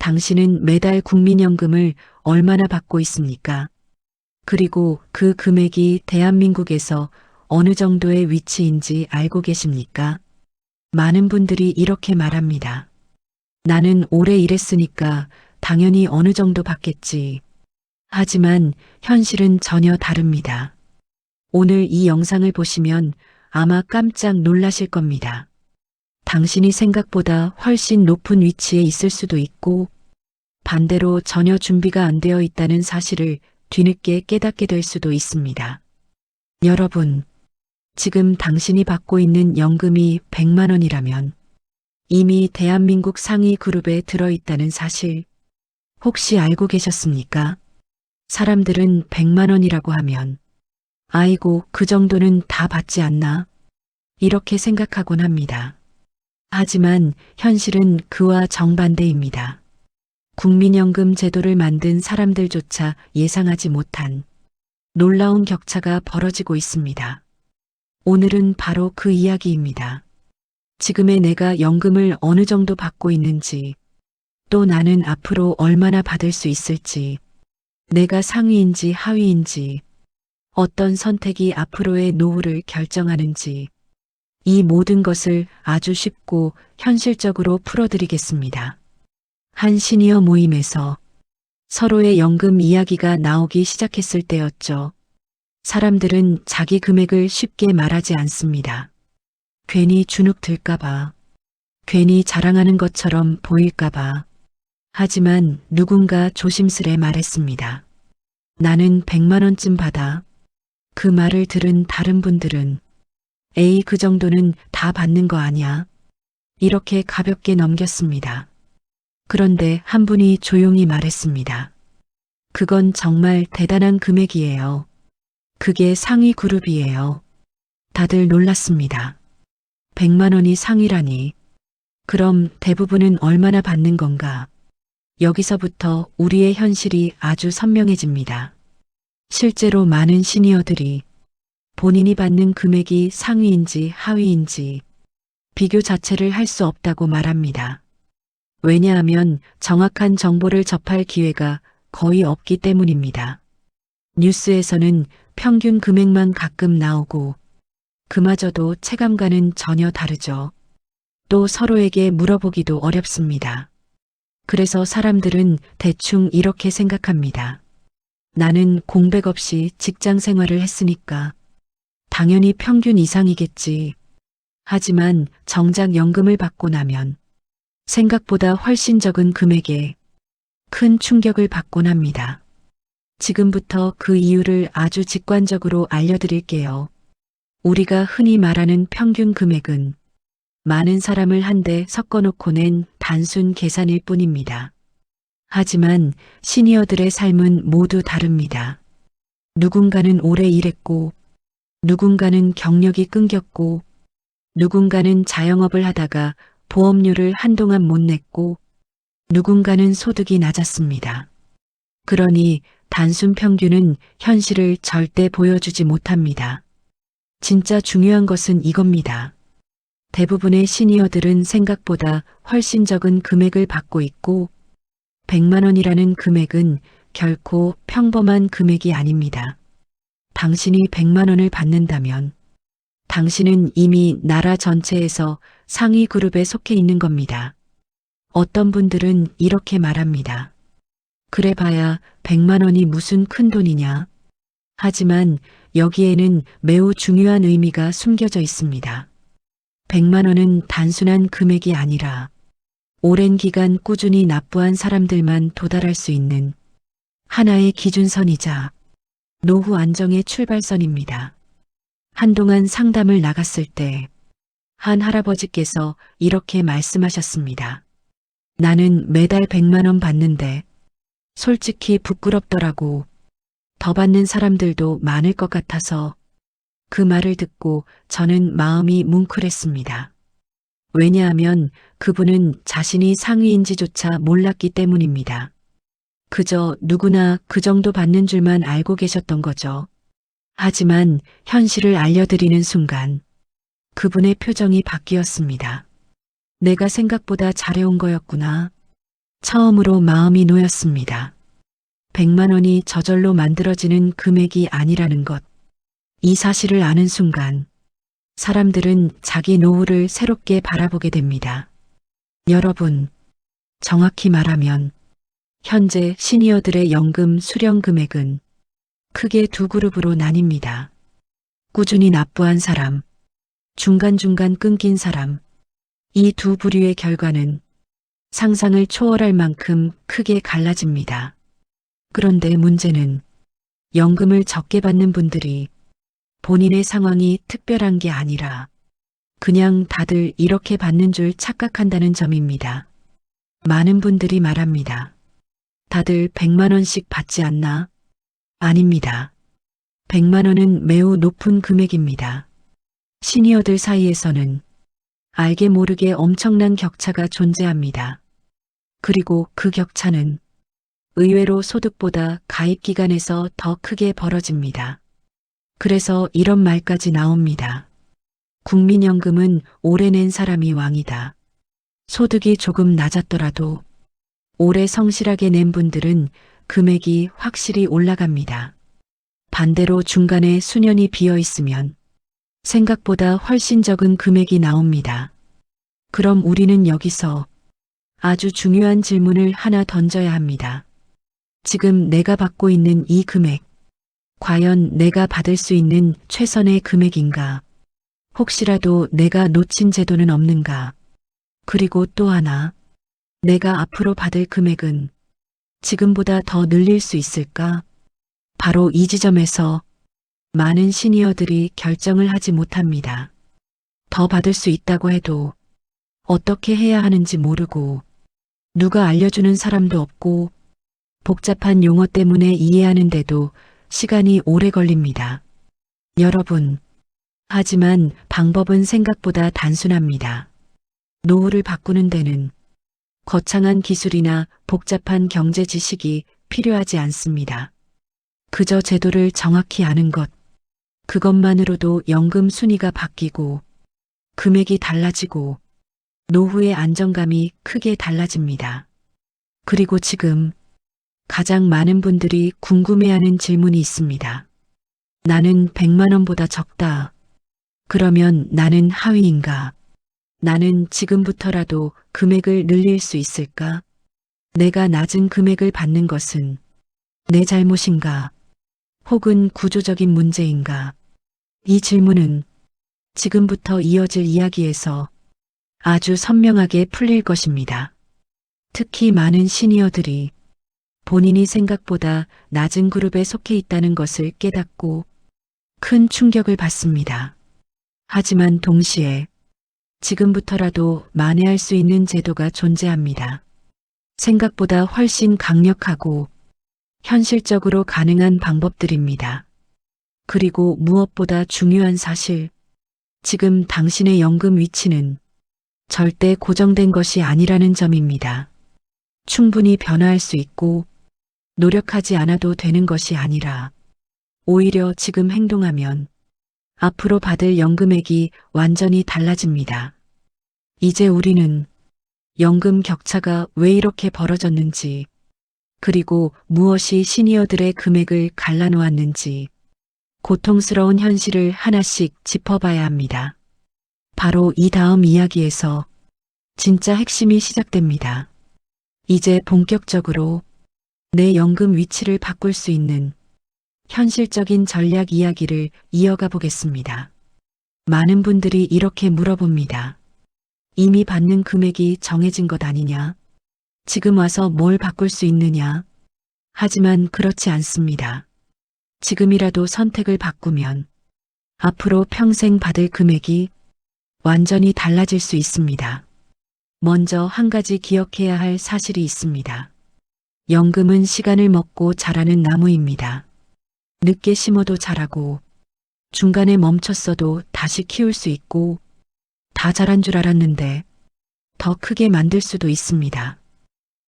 당신은 매달 국민연금을 얼마나 받고 있습니까? 그리고 그 금액이 대한민국에서 어느 정도의 위치인지 알고 계십니까? 많은 분들이 이렇게 말합니다. 나는 오래 일했으니까 당연히 어느 정도 받겠지. 하지만 현실은 전혀 다릅니다. 오늘 이 영상을 보시면 아마 깜짝 놀라실 겁니다. 당신이 생각보다 훨씬 높은 위치에 있을 수도 있고 반대로 전혀 준비가 안 되어 있다는 사실을 뒤늦게 깨닫게 될 수도 있습니다. 여러분, 지금 당신이 받고 있는 연금이 100만 원이라면 이미 대한민국 상위 그룹에 들어있다는 사실 혹시 알고 계셨습니까? 사람들은 100만 원이라고 하면 아이고 그 정도는 다 받지 않나? 이렇게 생각하곤 합니다. 하지만 현실은 그와 정반대입니다. 국민연금 제도를 만든 사람들조차 예상하지 못한 놀라운 격차가 벌어지고 있습니다. 오늘은 바로 그 이야기입니다. 지금의 내가 연금을 어느 정도 받고 있는지, 또 나는 앞으로 얼마나 받을 수 있을지, 내가 상위인지 하위인지, 어떤 선택이 앞으로의 노후를 결정하는지, 이 모든 것을 아주 쉽고 현실적으로 풀어드리겠습니다. 한 시니어 모임에서 서로의 연금 이야기가 나오기 시작했을 때였죠. 사람들은 자기 금액을 쉽게 말하지 않습니다. 괜히 주눅 들까봐, 괜히 자랑하는 것처럼 보일까봐. 하지만 누군가 조심스레 말했습니다. 나는 100만원쯤 받아. 그 말을 들은 다른 분들은 에이 그 정도는 다 받는 거 아니야. 이렇게 가볍게 넘겼습니다. 그런데 한 분이 조용히 말했습니다. 그건 정말 대단한 금액이에요. 그게 상위 그룹이에요. 다들 놀랐습니다. 100만 원이 상위라니. 그럼 대부분은 얼마나 받는 건가? 여기서부터 우리의 현실이 아주 선명해집니다. 실제로 많은 시니어들이 본인이 받는 금액이 상위인지 하위인지 비교 자체를 할 수 없다고 말합니다. 왜냐하면 정확한 정보를 접할 기회가 거의 없기 때문입니다. 뉴스에서는 평균 금액만 가끔 나오고 그마저도 체감과는 전혀 다르죠. 또 서로에게 물어보기도 어렵습니다. 그래서 사람들은 대충 이렇게 생각합니다. 나는 공백 없이 직장 생활을 했으니까 당연히 평균 이상이겠지. 하지만 정작 연금을 받고 나면 생각보다 훨씬 적은 금액에 큰 충격을 받곤 합니다. 지금부터 그 이유를 아주 직관적으로 알려드릴게요. 우리가 흔히 말하는 평균 금액은 많은 사람을 한데 섞어놓고 낸 단순 계산일 뿐입니다. 하지만 시니어들의 삶은 모두 다릅니다. 누군가는 오래 일했고, 누군가는 경력이 끊겼고, 누군가는 자영업을 하다가 보험료를 한동안 못 냈고, 누군가는 소득이 낮았습니다. 그러니 단순 평균은 현실을 절대 보여주지 못합니다. 진짜 중요한 것은 이겁니다. 대부분의 시니어들은 생각보다 훨씬 적은 금액을 받고 있고 100만 원이라는 금액은 결코 평범한 금액이 아닙니다. 당신이 100만 원을 받는다면 당신은 이미 나라 전체에서 상위 그룹에 속해 있는 겁니다. 어떤 분들은 이렇게 말합니다. 그래 봐야 100만 원이 무슨 큰 돈이냐. 하지만 여기에는 매우 중요한 의미가 숨겨져 있습니다. 100만 원은 단순한 금액이 아니라 오랜 기간 꾸준히 납부한 사람들만 도달할 수 있는 하나의 기준선이자 노후 안정의 출발선입니다. 한동안 상담을 나갔을 때 한 할아버지께서 이렇게 말씀하셨습니다. 나는 매달 100만 원 받는데 솔직히 부끄럽더라고. 더 받는 사람들도 많을 것 같아서 그 말을 듣고 저는 마음이 뭉클했습니다. 왜냐하면 그분은 자신이 상위인지조차 몰랐기 때문입니다. 그저 누구나 그 정도 받는 줄만 알고 계셨던 거죠. 하지만 현실을 알려드리는 순간 그분의 표정이 바뀌었습니다. 내가 생각보다 잘해온 거였구나. 처음으로 마음이 놓였습니다. 100만 원이 저절로 만들어지는 금액이 아니라는 것. 이 사실을 아는 순간 사람들은 자기 노후를 새롭게 바라보게 됩니다. 여러분, 정확히 말하면 현재 시니어들의 연금 수령 금액은 크게 두 그룹으로 나뉩니다. 꾸준히 납부한 사람, 중간중간 끊긴 사람, 이 두 부류의 결과는 상상을 초월할 만큼 크게 갈라집니다. 그런데 문제는 연금을 적게 받는 분들이 본인의 상황이 특별한 게 아니라 그냥 다들 이렇게 받는 줄 착각한다는 점입니다. 많은 분들이 말합니다. 다들 100만 원씩 받지 않나? 아닙니다. 100만 원은 매우 높은 금액입니다. 시니어들 사이에서는 알게 모르게 엄청난 격차가 존재합니다. 그리고 그 격차는 의외로 소득보다 가입 기간에서 더 크게 벌어집니다. 그래서 이런 말까지 나옵니다. 국민연금은 오래 낸 사람이 왕이다. 소득이 조금 낮았더라도 오래 성실하게 낸 분들은 금액이 확실히 올라갑니다. 반대로 중간에 수년이 비어 있으면 생각보다 훨씬 적은 금액이 나옵니다. 그럼 우리는 여기서 아주 중요한 질문을 하나 던져야 합니다. 지금 내가 받고 있는 이 금액, 과연 내가 받을 수 있는 최선의 금액인가? 혹시라도 내가 놓친 제도는 없는가? 그리고 또 하나, 내가 앞으로 받을 금액은 지금보다 더 늘릴 수 있을까? 바로 이 지점에서 많은 시니어들이 결정을 하지 못합니다. 더 받을 수 있다고 해도 어떻게 해야 하는지 모르고 누가 알려주는 사람도 없고 복잡한 용어 때문에 이해하는데도 시간이 오래 걸립니다. 여러분, 하지만 방법은 생각보다 단순합니다. 노후를 바꾸는 데는 거창한 기술이나 복잡한 경제 지식이 필요하지 않습니다. 그저 제도를 정확히 아는 것, 그것만으로도 연금 순위가 바뀌고 금액이 달라지고 노후의 안정감이 크게 달라집니다. 그리고 지금 가장 많은 분들이 궁금해하는 질문이 있습니다. 나는 100만 원보다 적다. 그러면 나는 하위인가? 나는 지금부터라도 금액을 늘릴 수 있을까? 내가 낮은 금액을 받는 것은 내 잘못인가? 혹은 구조적인 문제인가? 이 질문은 지금부터 이어질 이야기에서 아주 선명하게 풀릴 것입니다. 특히 많은 시니어들이 본인이 생각보다 낮은 그룹에 속해 있다는 것을 깨닫고 큰 충격을 받습니다. 하지만 동시에 지금부터라도 만회할 수 있는 제도가 존재합니다. 생각보다 훨씬 강력하고 현실적으로 가능한 방법들입니다. 그리고 무엇보다 중요한 사실, 지금 당신의 연금 위치는 절대 고정된 것이 아니라는 점입니다. 충분히 변화할 수 있고 노력하지 않아도 되는 것이 아니라 오히려 지금 행동하면 앞으로 받을 연금액이 완전히 달라집니다. 이제 우리는 연금 격차가 왜 이렇게 벌어졌는지, 그리고 무엇이 시니어들의 금액을 갈라놓았는지, 고통스러운 현실을 하나씩 짚어봐야 합니다. 바로 이 다음 이야기에서 진짜 핵심이 시작됩니다. 이제 본격적으로 내 연금 위치를 바꿀 수 있는 현실적인 전략 이야기를 이어가 보겠습니다. 많은 분들이 이렇게 물어봅니다. 이미 받는 금액이 정해진 것 아니냐? 지금 와서 뭘 바꿀 수 있느냐? 하지만 그렇지 않습니다. 지금이라도 선택을 바꾸면 앞으로 평생 받을 금액이 완전히 달라질 수 있습니다. 먼저 한 가지 기억해야 할 사실이 있습니다. 연금은 시간을 먹고 자라는 나무입니다. 늦게 심어도 자라고 중간에 멈췄어도 다시 키울 수 있고 다 자란 줄 알았는데 더 크게 만들 수도 있습니다.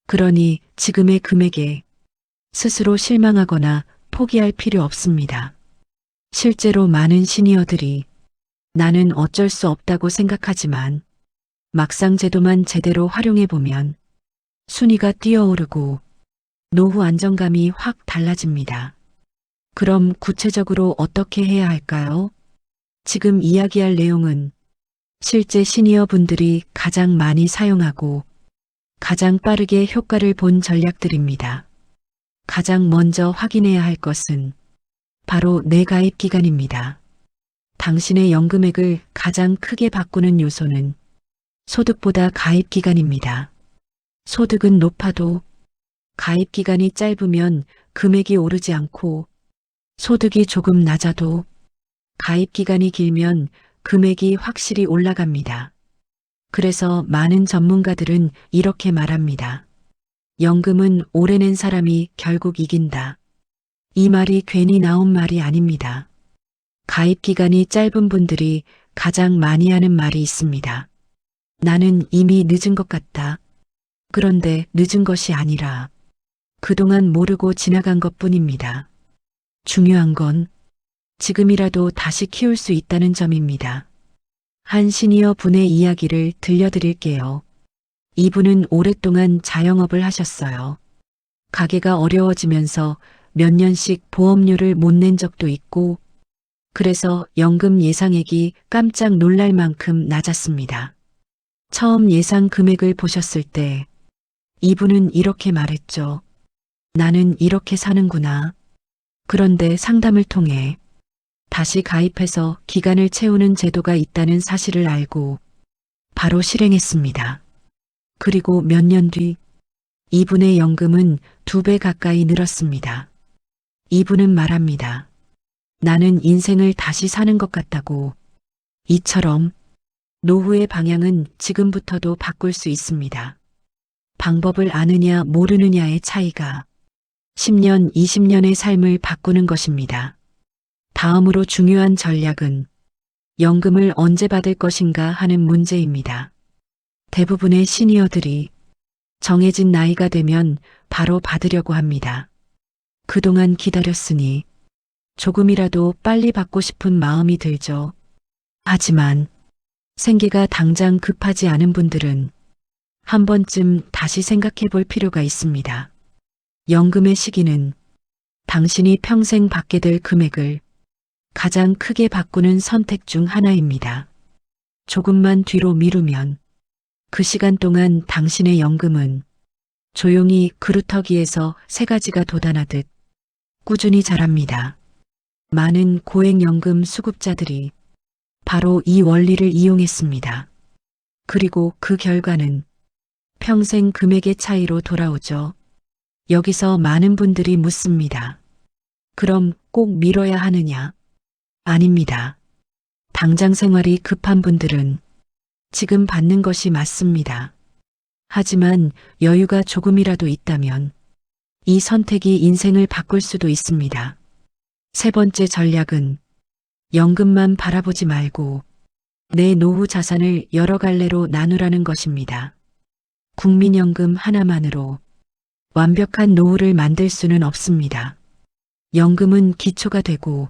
그러니 지금의 금액에 스스로 실망하거나 포기할 필요 없습니다. 실제로 많은 시니어들이 나는 어쩔 수 없다고 생각하지만 막상 제도만 제대로 활용해 보면 순위가 뛰어오르고 노후 안정감이 확 달라집니다. 그럼 구체적으로 어떻게 해야 할까요? 지금 이야기할 내용은 실제 시니어 분들이 가장 많이 사용하고 가장 빠르게 효과를 본 전략들입니다. 가장 먼저 확인해야 할 것은 바로 내 가입 기간입니다. 당신의 연금액을 가장 크게 바꾸는 요소는 소득보다 가입 기간입니다. 소득은 높아도 가입 기간이 짧으면 금액이 오르지 않고 소득이 조금 낮아도 가입 기간이 길면 금액이 확실히 올라갑니다. 그래서 많은 전문가들은 이렇게 말합니다. 연금은 오래 낸 사람이 결국 이긴다. 이 말이 괜히 나온 말이 아닙니다. 가입 기간이 짧은 분들이 가장 많이 하는 말이 있습니다. 나는 이미 늦은 것 같다. 그런데 늦은 것이 아니라 그동안 모르고 지나간 것 뿐입니다. 중요한 건 지금이라도 다시 키울 수 있다는 점입니다. 한 시니어 분의 이야기를 들려드릴게요. 이분은 오랫동안 자영업을 하셨어요. 가게가 어려워지면서 몇 년씩 보험료를 못 낸 적도 있고, 그래서 연금 예상액이 깜짝 놀랄 만큼 낮았습니다. 처음 예상 금액을 보셨을 때, 이분은 이렇게 말했죠. 나는 이렇게 사는구나. 그런데 상담을 통해 다시 가입해서 기간을 채우는 제도가 있다는 사실을 알고 바로 실행했습니다. 그리고 몇 년 뒤 이분의 연금은 두 배 가까이 늘었습니다. 이분은 말합니다. 나는 인생을 다시 사는 것 같다고. 이처럼 노후의 방향은 지금부터도 바꿀 수 있습니다. 방법을 아느냐 모르느냐의 차이가 10년, 20년의 삶을 바꾸는 것입니다. 다음으로 중요한 전략은 연금을 언제 받을 것인가 하는 문제입니다. 대부분의 시니어들이 정해진 나이가 되면 바로 받으려고 합니다. 그동안 기다렸으니 조금이라도 빨리 받고 싶은 마음이 들죠. 하지만 생계가 당장 급하지 않은 분들은 한 번쯤 다시 생각해 볼 필요가 있습니다. 연금의 시기는 당신이 평생 받게 될 금액을 가장 크게 바꾸는 선택 중 하나입니다. 조금만 뒤로 미루면 그 시간 동안 당신의 연금은 조용히 그루터기에서 새 가지가 돋아나듯 꾸준히 자랍니다. 많은 고액연금 수급자들이 바로 이 원리를 이용했습니다. 그리고 그 결과는 평생 금액의 차이로 돌아오죠. 여기서 많은 분들이 묻습니다. 그럼 꼭 미뤄야 하느냐? 아닙니다. 당장 생활이 급한 분들은 지금 받는 것이 맞습니다. 하지만 여유가 조금이라도 있다면 이 선택이 인생을 바꿀 수도 있습니다. 세 번째 전략은 연금만 바라보지 말고 내 노후 자산을 여러 갈래로 나누라는 것입니다. 국민연금 하나만으로 완벽한 노후를 만들 수는 없습니다. 연금은 기초가 되고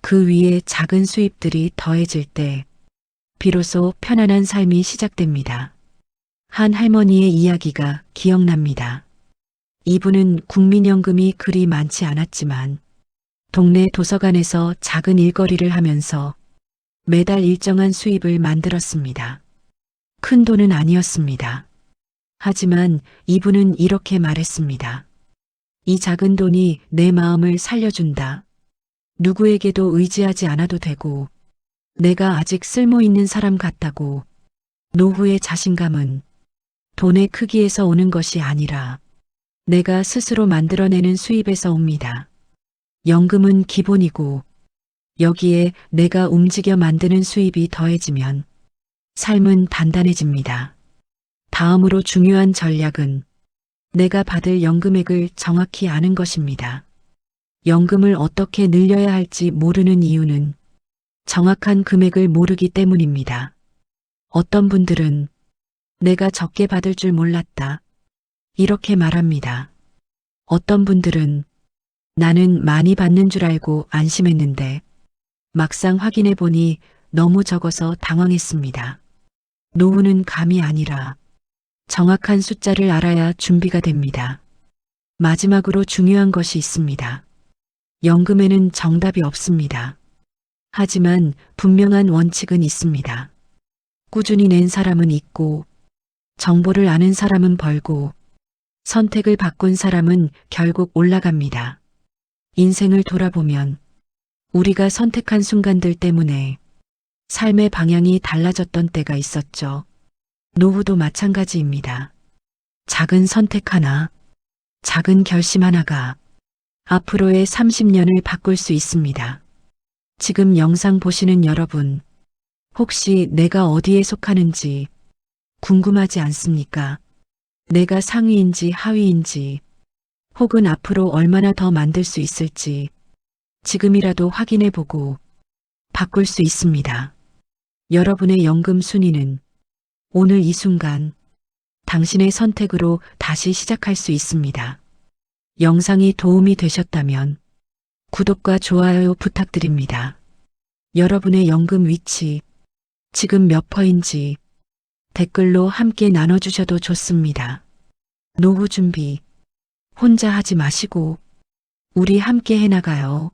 그 위에 작은 수입들이 더해질 때 비로소 편안한 삶이 시작됩니다. 한 할머니의 이야기가 기억납니다. 이분은 국민연금이 그리 많지 않았지만 동네 도서관에서 작은 일거리를 하면서 매달 일정한 수입을 만들었습니다. 큰 돈은 아니었습니다. 하지만 이분은 이렇게 말했습니다. 이 작은 돈이 내 마음을 살려준다. 누구에게도 의지하지 않아도 되고 내가 아직 쓸모 있는 사람 같다고 노후의 자신감은 돈의 크기에서 오는 것이 아니라 내가 스스로 만들어내는 수입에서 옵니다. 연금은 기본이고 여기에 내가 움직여 만드는 수입이 더해지면 삶은 단단해집니다. 다음으로 중요한 전략은 내가 받을 연금액을 정확히 아는 것입니다. 연금을 어떻게 늘려야 할지 모르는 이유는 정확한 금액을 모르기 때문입니다. 어떤 분들은 내가 적게 받을 줄 몰랐다. 이렇게 말합니다. 어떤 분들은 나는 많이 받는 줄 알고 안심했는데 막상 확인해 보니 너무 적어서 당황했습니다. 노후는 감이 아니라 정확한 숫자를 알아야 준비가 됩니다. 마지막으로 중요한 것이 있습니다. 연금에는 정답이 없습니다. 하지만 분명한 원칙은 있습니다. 꾸준히 낸 사람은 있고, 정보를 아는 사람은 벌고, 선택을 바꾼 사람은 결국 올라갑니다. 인생을 돌아보면 우리가 선택한 순간들 때문에 삶의 방향이 달라졌던 때가 있었죠. 노후도 마찬가지입니다. 작은 선택 하나, 작은 결심 하나가 앞으로의 30년을 바꿀 수 있습니다. 지금 영상 보시는 여러분, 혹시 내가 어디에 속하는지 궁금하지 않습니까? 내가 상위인지 하위인지, 혹은 앞으로 얼마나 더 만들 수 있을지 지금이라도 확인해 보고 바꿀 수 있습니다. 여러분의 연금 순위는 오늘 이 순간 당신의 선택으로 다시 시작할 수 있습니다. 영상이 도움이 되셨다면 구독과 좋아요 부탁드립니다. 여러분의 연금 위치, 지금 몇 퍼인지 댓글로 함께 나눠주셔도 좋습니다. 노후 준비, 혼자 하지 마시고 우리 함께 해나가요.